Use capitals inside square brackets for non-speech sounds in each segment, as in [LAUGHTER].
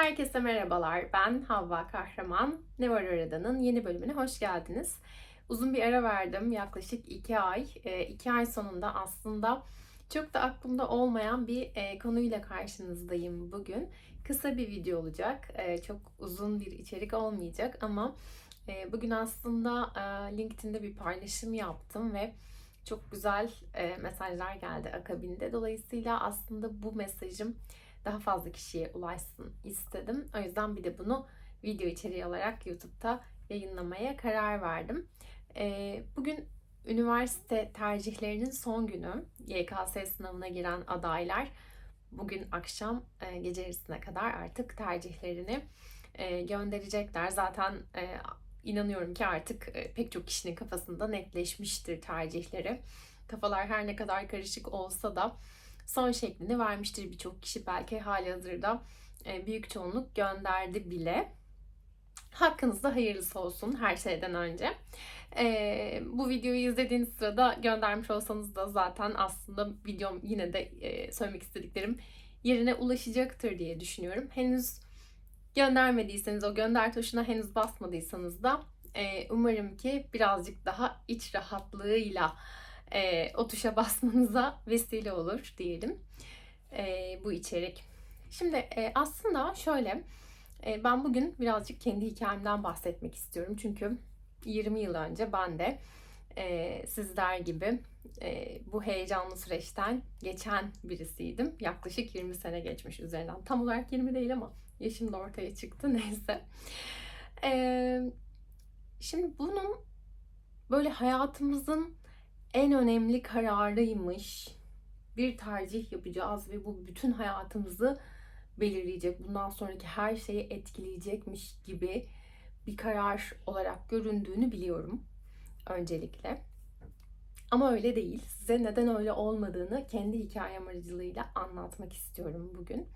Herkese merhabalar. Ben Havva Kahraman. Ne Var Arada'nın yeni bölümüne hoş geldiniz. Uzun bir ara verdim. Yaklaşık iki ay. E, iki ay sonunda aslında çok da aklımda olmayan bir e, konuyla karşınızdayım bugün. Kısa bir video olacak. E, çok uzun bir içerik olmayacak ama e, bugün aslında e, LinkedIn'de bir paylaşım yaptım ve çok güzel mesajlar geldi akabinde. Dolayısıyla aslında bu mesajım daha fazla kişiye ulaşsın istedim. O yüzden bir de bunu video içeriği olarak YouTube'da yayınlamaya karar verdim. Ee, bugün üniversite tercihlerinin son günü. YKS sınavına giren adaylar bugün akşam e, gece yarısına kadar artık tercihlerini e, gönderecekler. Zaten e, inanıyorum ki artık pek çok kişinin kafasında netleşmiştir tercihleri. Kafalar her ne kadar karışık olsa da son şeklini vermiştir birçok kişi belki hali hazırda e, büyük çoğunluk gönderdi bile. Hakkınızda hayırlısı olsun her şeyden önce. Ee, bu videoyu izlediğiniz sırada göndermiş olsanız da zaten aslında videom yine de e, söylemek istediklerim yerine ulaşacaktır diye düşünüyorum. Henüz göndermediyseniz, o gönder tuşuna henüz basmadıysanız da e, umarım ki birazcık daha iç rahatlığıyla e, o tuşa [LAUGHS] basmanıza vesile olur diyelim e, bu içerik. Şimdi e, aslında şöyle e, ben bugün birazcık kendi hikayemden bahsetmek istiyorum. Çünkü 20 yıl önce ben de e, sizler gibi e, bu heyecanlı süreçten geçen birisiydim. Yaklaşık 20 sene geçmiş üzerinden. Tam olarak 20 değil ama yaşım da ortaya çıktı [LAUGHS] neyse. E, şimdi bunun böyle hayatımızın en önemli kararıymış. Bir tercih yapacağız ve bu bütün hayatımızı belirleyecek, bundan sonraki her şeyi etkileyecekmiş gibi bir karar olarak göründüğünü biliyorum öncelikle. Ama öyle değil. Size neden öyle olmadığını kendi hikayem aracılığıyla anlatmak istiyorum bugün.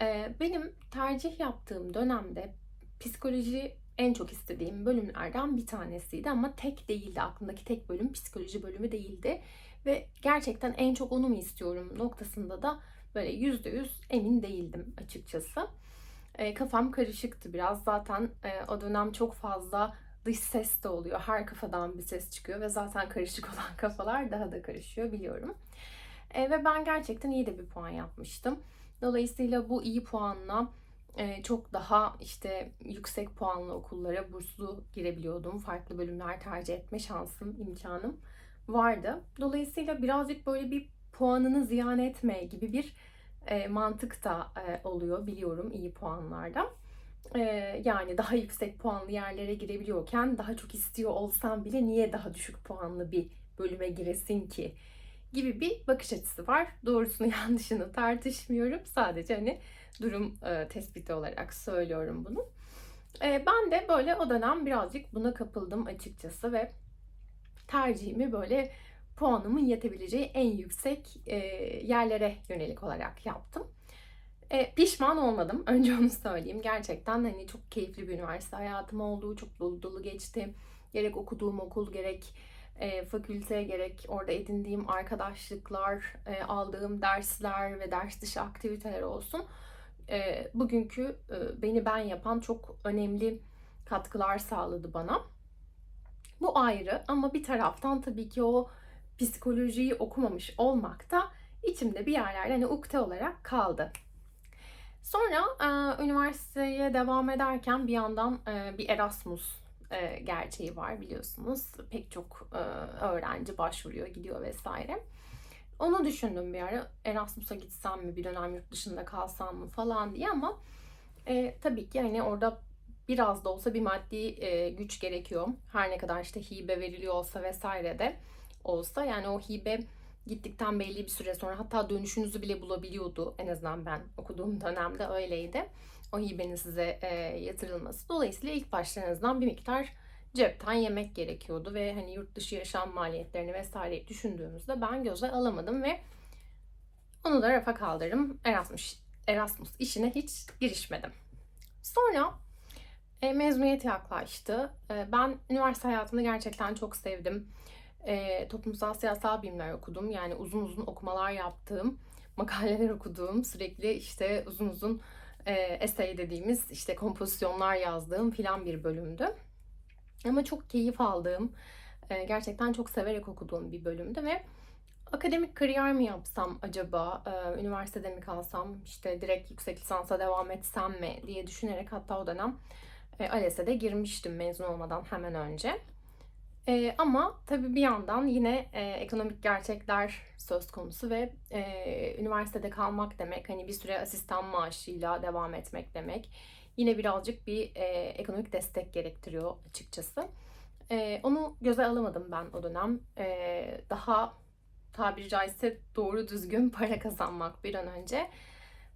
Ee, benim tercih yaptığım dönemde psikoloji en çok istediğim bölümlerden bir tanesiydi ama tek değildi. Aklımdaki tek bölüm psikoloji bölümü değildi. Ve gerçekten en çok onu mu istiyorum noktasında da böyle yüzde yüz emin değildim açıkçası. E, kafam karışıktı biraz. Zaten e, o dönem çok fazla dış ses de oluyor. Her kafadan bir ses çıkıyor ve zaten karışık [LAUGHS] olan kafalar daha da karışıyor biliyorum. E, ve ben gerçekten iyi de bir puan yapmıştım. Dolayısıyla bu iyi puanla çok daha işte yüksek puanlı okullara burslu girebiliyordum. Farklı bölümler tercih etme şansım, imkanım vardı. Dolayısıyla birazcık böyle bir puanını ziyan etme gibi bir e, mantık da e, oluyor biliyorum iyi puanlarda. E, yani daha yüksek puanlı yerlere girebiliyorken daha çok istiyor olsam bile niye daha düşük puanlı bir bölüme giresin ki gibi bir bakış açısı var. Doğrusunu [LAUGHS] yanlışını tartışmıyorum. Sadece hani durum e, tespiti olarak söylüyorum bunu. E, ben de böyle o dönem birazcık buna kapıldım açıkçası ve tercihimi böyle puanımın yetebileceği en yüksek e, yerlere yönelik olarak yaptım. E, pişman olmadım. [LAUGHS] Önce onu söyleyeyim. Gerçekten hani çok keyifli bir üniversite hayatım oldu. Çok dolu dolu geçti. Gerek okuduğum okul gerek e, fakülte gerek orada edindiğim arkadaşlıklar, e, aldığım dersler ve ders dışı aktiviteler olsun. E, bugünkü e, beni ben yapan çok önemli katkılar sağladı bana. Bu ayrı ama bir taraftan tabii ki o psikolojiyi okumamış olmak da içimde bir yerlerde hani ukde olarak kaldı. Sonra e, üniversiteye devam ederken bir yandan e, bir Erasmus e, gerçeği var biliyorsunuz. Pek çok e, öğrenci başvuruyor, gidiyor vesaire. Onu düşündüm bir ara. Erasmus'a gitsem mi, bir dönem yurt dışında kalsam mı falan diye ama e, tabii ki hani orada biraz da olsa bir maddi e, güç gerekiyor. Her ne kadar işte hibe veriliyor olsa vesaire de olsa yani o hibe gittikten belli bir süre sonra hatta dönüşünüzü bile bulabiliyordu. En azından ben okuduğum dönemde öyleydi. O hibenin size e, yatırılması. Dolayısıyla ilk başta en azından bir miktar cepten yemek gerekiyordu ve hani yurt dışı yaşam maliyetlerini vesaire düşündüğümüzde ben göze alamadım ve onu da rafa kaldırdım. Erasmus, Erasmus işine hiç girişmedim. Sonra e, mezuniyet yaklaştı. E, ben üniversite hayatını gerçekten çok sevdim. E, toplumsal siyasal bilimler okudum. Yani uzun uzun okumalar yaptığım, makaleler okuduğum, sürekli işte uzun uzun e, essay dediğimiz işte kompozisyonlar yazdığım filan bir bölümdü. Ama çok keyif aldığım, e, gerçekten çok severek okuduğum bir bölümdü ve akademik kariyer mi yapsam acaba, e, üniversitede mi kalsam, işte direkt yüksek lisansa devam etsem mi diye düşünerek hatta o dönem e, ALES'e de girmiştim mezun olmadan hemen önce. E, ama tabii bir yandan yine e, ekonomik gerçekler söz konusu ve e, üniversitede kalmak demek hani bir süre asistan maaşıyla devam etmek demek. Yine birazcık bir e, ekonomik destek gerektiriyor açıkçası. E, onu göze alamadım ben o dönem. E, daha tabiri caizse doğru düzgün [LAUGHS] para kazanmak bir an önce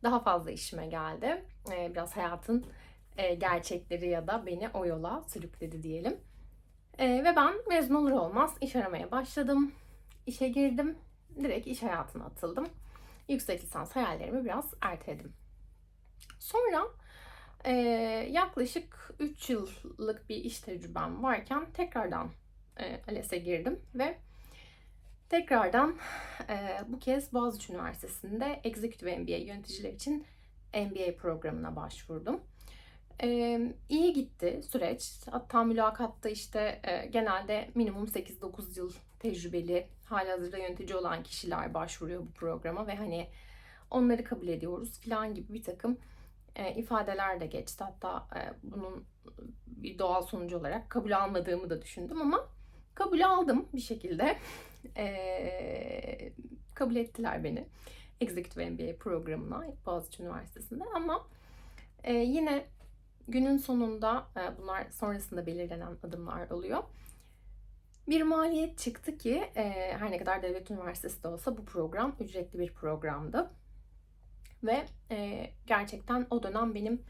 daha fazla işime geldi. E, biraz hayatın e, gerçekleri ya da beni o yola sürükledi diyelim. E, ve ben mezun olur olmaz iş aramaya başladım. İşe girdim. Direkt iş hayatına atıldım. Yüksek lisans hayallerimi biraz erteledim. Sonra e, yaklaşık 3 yıllık bir iş tecrübem varken tekrardan e, ALES'e girdim ve tekrardan e, bu kez Boğaziçi Üniversitesi'nde Executive MBA yöneticiler için MBA programına başvurdum. E, iyi gitti süreç. Hatta mülakatta işte e, genelde minimum 8-9 yıl tecrübeli, halihazırda yönetici olan kişiler başvuruyor bu programa ve hani onları kabul ediyoruz falan gibi bir takım e, ifadeler de geçti. Hatta e, bunun bir doğal sonucu olarak kabul almadığımı da düşündüm ama kabul aldım bir şekilde. [LAUGHS] E, kabul ettiler beni Executive MBA programına Boğaziçi Üniversitesi'nde ama e, yine günün sonunda e, bunlar sonrasında belirlenen adımlar oluyor. Bir maliyet çıktı ki e, her ne kadar devlet üniversitesi de olsa bu program ücretli bir programdı. Ve e, gerçekten o dönem benim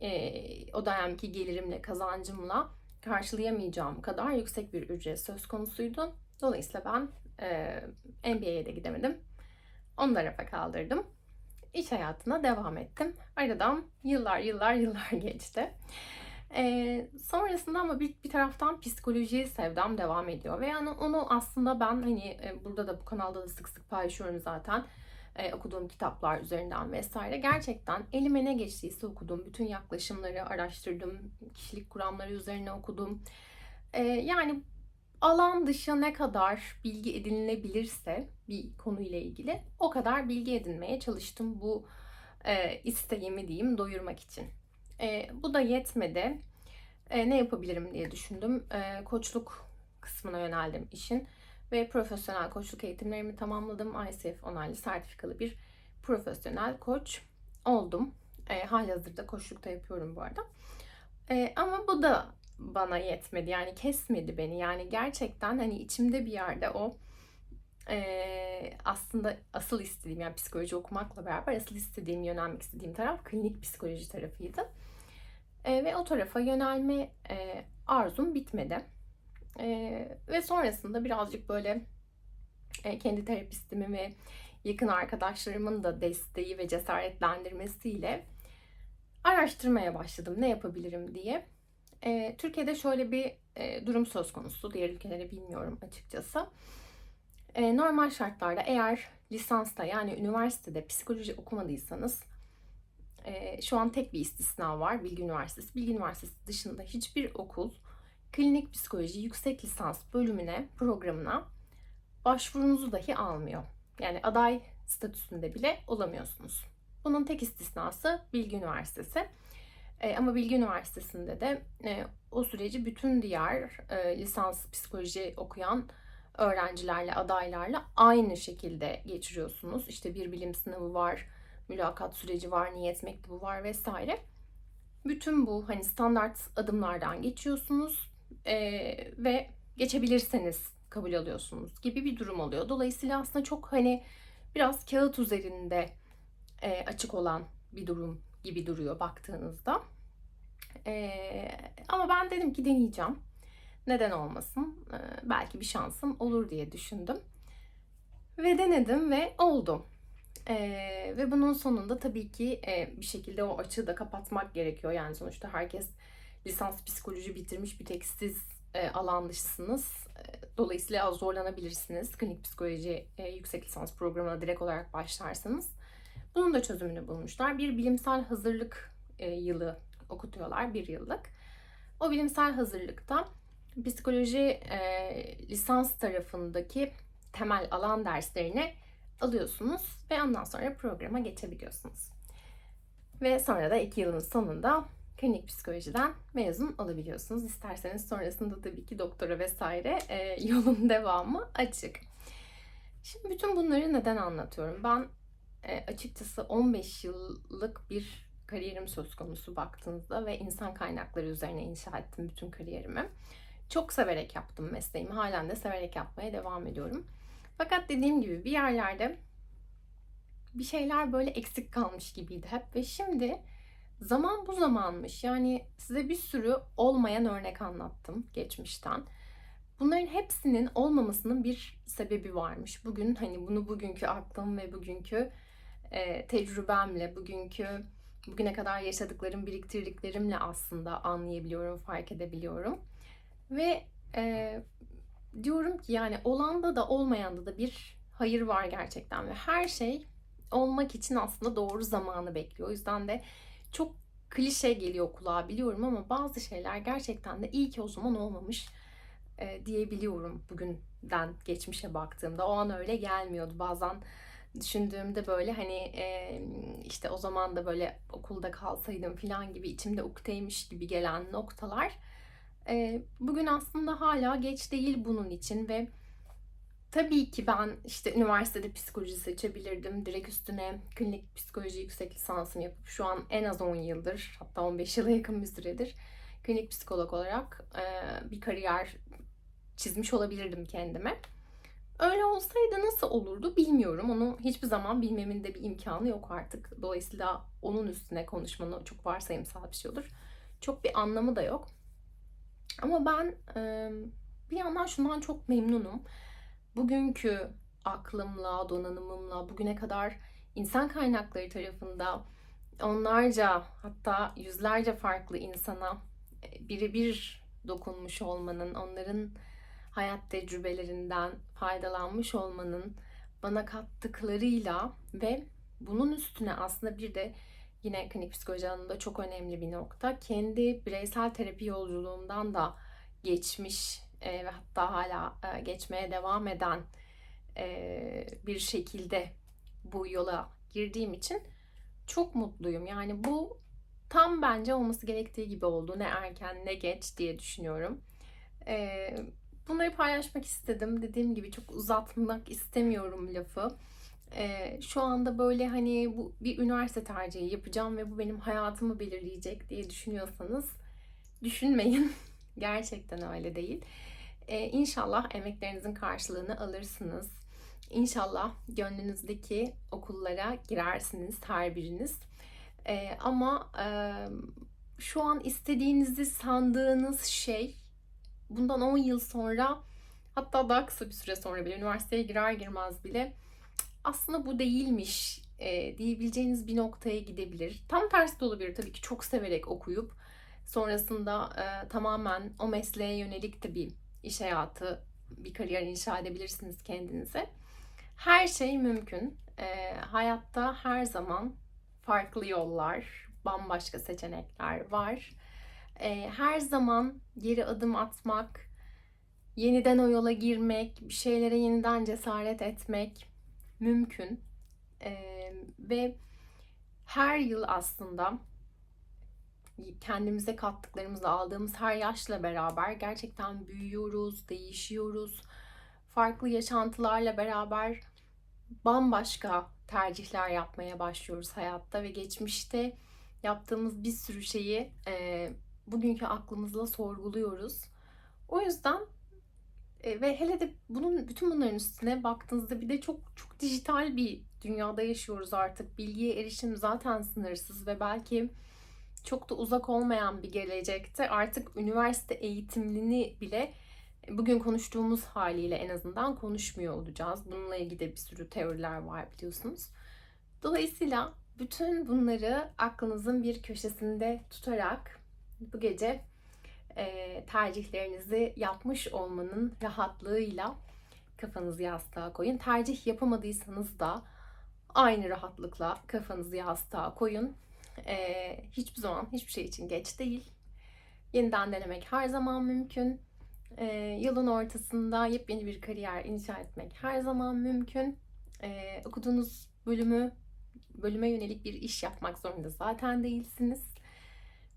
e, o dönemki gelirimle, kazancımla karşılayamayacağım kadar yüksek bir ücret söz konusuydu. Dolayısıyla ben e, MBA'ye de gidemedim. Onu da rafa kaldırdım. İş hayatına devam ettim. Aradan yıllar yıllar [LAUGHS] yıllar geçti. Ee, sonrasında ama bir, bir taraftan psikoloji sevdam devam ediyor. Ve yani onu aslında ben hani e, burada da bu kanalda da sık sık paylaşıyorum zaten e, okuduğum kitaplar üzerinden vesaire. Gerçekten elime ne geçtiyse okudum. Bütün yaklaşımları araştırdım. Kişilik kuramları üzerine okudum. E, yani alan dışı ne kadar bilgi edinilebilirse bir konuyla ilgili o kadar bilgi edinmeye çalıştım bu e, isteğimi diyeyim doyurmak için. E, bu da yetmedi. E, ne yapabilirim diye düşündüm. E, koçluk kısmına yöneldim işin ve profesyonel koçluk eğitimlerimi tamamladım. ICF onaylı sertifikalı bir profesyonel koç oldum. E, halihazırda koçlukta yapıyorum bu arada. E, ama bu da bana yetmedi. Yani kesmedi beni. Yani gerçekten hani içimde bir yerde o e, aslında asıl istediğim yani psikoloji okumakla beraber asıl istediğim, yönelmek istediğim taraf klinik psikoloji tarafıydı. E, ve o tarafa yönelme e, arzum bitmedi. E, ve sonrasında birazcık böyle e, kendi terapistimi ve yakın arkadaşlarımın da desteği ve cesaretlendirmesiyle araştırmaya başladım ne yapabilirim diye. E, Türkiye'de şöyle bir e, durum söz konusu. Diğer ülkeleri bilmiyorum açıkçası. E, normal şartlarda eğer lisansta yani üniversitede psikoloji okumadıysanız e, şu an tek bir istisna var Bilgi Üniversitesi. Bilgi Üniversitesi dışında hiçbir okul klinik psikoloji yüksek lisans bölümüne, programına başvurunuzu dahi almıyor. Yani aday statüsünde bile olamıyorsunuz. Bunun tek istisnası Bilgi Üniversitesi. E, ama Bilgi Üniversitesi'nde de e, o süreci bütün diğer e, lisans psikoloji okuyan öğrencilerle, adaylarla aynı şekilde geçiriyorsunuz. İşte bir bilim sınavı var, mülakat süreci var, niyet mektubu var vesaire. Bütün bu hani standart adımlardan geçiyorsunuz e, ve geçebilirseniz kabul alıyorsunuz gibi bir durum oluyor. Dolayısıyla aslında çok hani biraz kağıt üzerinde e, açık olan bir durum gibi duruyor baktığınızda. Ee, ama ben dedim ki deneyeceğim. Neden olmasın? Ee, belki bir şansım olur diye düşündüm. Ve denedim ve oldu. Ee, ve bunun sonunda tabii ki e, bir şekilde o açığı da kapatmak gerekiyor. Yani sonuçta herkes lisans psikoloji bitirmiş bir tek siz e, alan dışısınız. E, dolayısıyla zorlanabilirsiniz. Klinik psikoloji e, yüksek lisans programına direkt olarak başlarsanız. Bunun da çözümünü bulmuşlar. Bir bilimsel hazırlık e, yılı okutuyorlar, bir yıllık. O bilimsel hazırlıkta psikoloji e, lisans tarafındaki temel alan derslerini alıyorsunuz ve ondan sonra programa geçebiliyorsunuz. Ve sonra da iki yılın sonunda klinik psikolojiden mezun olabiliyorsunuz. İsterseniz sonrasında tabii ki doktora vesaire e, [LAUGHS] yolun devamı açık. Şimdi bütün bunları neden anlatıyorum? Ben e, açıkçası 15 yıllık bir kariyerim söz konusu baktığınızda ve insan kaynakları üzerine inşa ettim bütün kariyerimi. Çok severek yaptım mesleğimi. Halen de severek yapmaya devam ediyorum. Fakat dediğim gibi bir yerlerde bir şeyler böyle eksik kalmış gibiydi hep ve şimdi zaman bu zamanmış. Yani size bir sürü olmayan örnek anlattım geçmişten. Bunların hepsinin olmamasının bir sebebi varmış. Bugün hani bunu bugünkü aklım ve bugünkü e, tecrübemle, bugünkü bugüne kadar yaşadıklarım, biriktirdiklerimle aslında anlayabiliyorum, fark edebiliyorum. Ve e, diyorum ki yani olanda da olmayanda da bir hayır var gerçekten ve her şey olmak için aslında doğru zamanı bekliyor. O yüzden de çok klişe geliyor kulağa biliyorum ama bazı şeyler gerçekten de iyi ki o zaman olmamış e, diyebiliyorum bugünden geçmişe baktığımda. O an öyle gelmiyordu. Bazen düşündüğümde böyle hani e, işte o zaman da böyle okulda kalsaydım falan gibi içimde ukteymiş gibi gelen noktalar e, bugün aslında hala geç değil bunun için ve tabii ki ben işte üniversitede psikoloji seçebilirdim. Direkt üstüne klinik psikoloji yüksek lisansımı yapıp şu an en az 10 yıldır hatta 15 yıla yakın bir süredir klinik psikolog olarak bir kariyer çizmiş olabilirdim kendime. Öyle olsaydı nasıl olurdu bilmiyorum. Onu hiçbir zaman bilmemin de bir imkanı yok artık. Dolayısıyla onun üstüne konuşmanın çok varsayımsal bir şey olur. Çok bir anlamı da yok. Ama ben bir yandan şundan çok memnunum. Bugünkü aklımla, donanımımla bugüne kadar insan kaynakları tarafında onlarca hatta yüzlerce farklı insana birebir dokunmuş olmanın, onların hayat tecrübelerinden faydalanmış olmanın bana kattıklarıyla ve bunun üstüne aslında bir de yine klinik psikoloji alanında çok önemli bir nokta. Kendi bireysel terapi yolculuğumdan da geçmiş e, ve hatta hala e, geçmeye devam eden e, bir şekilde bu yola girdiğim için çok mutluyum. Yani bu tam bence olması gerektiği gibi oldu. Ne erken ne geç diye düşünüyorum. E, bunları paylaşmak istedim. Dediğim gibi çok uzatmak istemiyorum lafı. Ee, şu anda böyle hani bu bir üniversite tercihi yapacağım ve bu benim hayatımı belirleyecek diye düşünüyorsanız düşünmeyin. [LAUGHS] Gerçekten öyle değil. Ee, inşallah emeklerinizin karşılığını alırsınız. İnşallah gönlünüzdeki okullara girersiniz her biriniz. Ee, ama e, şu an istediğinizi sandığınız şey bundan 10 yıl sonra hatta daha kısa bir süre sonra bile üniversiteye girer girmez bile aslında bu değilmiş e, diyebileceğiniz bir noktaya gidebilir. Tam tersi de olabilir tabii ki çok severek okuyup sonrasında e, tamamen o mesleğe yönelik de bir iş hayatı, bir kariyer inşa edebilirsiniz kendinize. Her şey mümkün. E, hayatta her zaman farklı yollar, bambaşka seçenekler var. E, her zaman geri adım atmak, yeniden o yola girmek, bir şeylere yeniden cesaret etmek mümkün. Ee, ve her yıl aslında kendimize kattıklarımızı aldığımız her yaşla beraber gerçekten büyüyoruz, değişiyoruz. Farklı yaşantılarla beraber bambaşka tercihler yapmaya başlıyoruz hayatta ve geçmişte yaptığımız bir sürü şeyi e, bugünkü aklımızla sorguluyoruz. O yüzden e, ve hele de bunun bütün bunların üstüne baktığınızda bir de çok çok dijital bir dünyada yaşıyoruz artık. Bilgiye erişim zaten sınırsız ve belki çok da uzak olmayan bir gelecekte artık üniversite eğitimlini bile bugün konuştuğumuz haliyle en azından konuşmuyor olacağız. Bununla ilgili de bir sürü teoriler var biliyorsunuz. Dolayısıyla bütün bunları aklınızın bir köşesinde tutarak bu gece e, tercihlerinizi yapmış olmanın rahatlığıyla kafanızı yastığa koyun. Tercih yapamadıysanız da aynı rahatlıkla kafanızı yastığa koyun. Ee, hiçbir zaman hiçbir şey için geç değil. Yeniden denemek her zaman mümkün. Ee, yılın ortasında yepyeni bir kariyer inşa etmek her zaman mümkün. Ee, okuduğunuz bölümü bölüme yönelik bir iş yapmak zorunda zaten değilsiniz.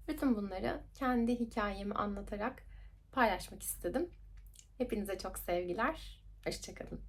Bütün bunları kendi hikayemi anlatarak paylaşmak istedim. Hepinize çok sevgiler. Hoşçakalın.